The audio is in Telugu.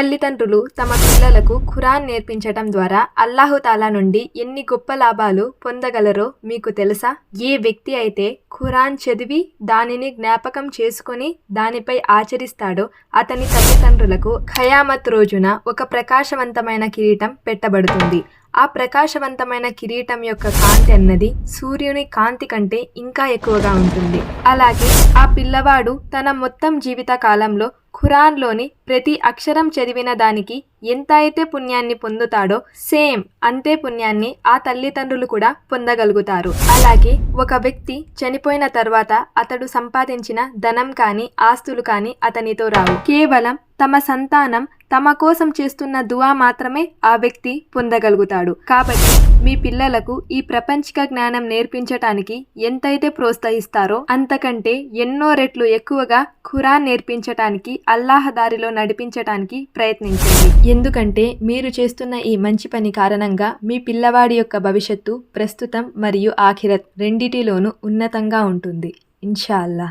తల్లిదండ్రులు తమ పిల్లలకు ఖురాన్ నేర్పించటం ద్వారా అల్లాహుతాలా నుండి ఎన్ని గొప్ప లాభాలు పొందగలరో మీకు తెలుసా? ఏ వ్యక్తి అయితే ఖురాన్ చదివి దానిని జ్ఞాపకం చేసుకొని దానిపై ఆచరిస్తాడో అతని తల్లిదండ్రులకు ఖయామత్ రోజున ఒక ప్రకాశవంతమైన కిరీటం పెట్టబడుతుంది. ఆ ప్రకాశవంతమైన కిరీటం యొక్క కాంతి అన్నది సూర్యుని కాంతి కంటే ఇంకా ఎక్కువగా ఉంటుంది. అలాగే ఆ పిల్లవాడు తన మొత్తం జీవిత కాలంలో ఖురాన్లోని ప్రతి అక్షరం చదివిన దానికి ఎంత అయితే పుణ్యాన్ని పొందుతాడో సేమ్ అంతే పుణ్యాన్ని ఆ తల్లిదండ్రులు కూడా పొందగలుగుతారు. అలాగే ఒక వ్యక్తి చనిపోయిన తర్వాత అతడు సంపాదించిన ధనం కానీ ఆస్తులు కానీ అతనితో రావు. కేవలం తమ సంతానం తమ కోసం చేస్తున్న దువా మాత్రమే ఆ వ్యక్తి పొందగలుగుతాడు. కాబట్టి మీ పిల్లలకు ఈ ప్రపంచిక జ్ఞానం నేర్పించటానికి ఎంతైతే ప్రోత్సహిస్తారో అంతకంటే ఎన్నో రెట్లు ఎక్కువగా ఖురాన్ నేర్పించటానికి అల్లాహ్ దారిలో నడిపించటానికి ప్రయత్నించండి. ఎందుకంటే మీరు చేస్తున్న ఈ మంచి పని కారణంగా మీ పిల్లవాడి యొక్క భవిష్యత్తు ప్రస్తుతం మరియు ఆఖిరత్ రెండిటిలోనూ ఉన్నతంగా ఉంటుంది. ఇన్షాల్లా.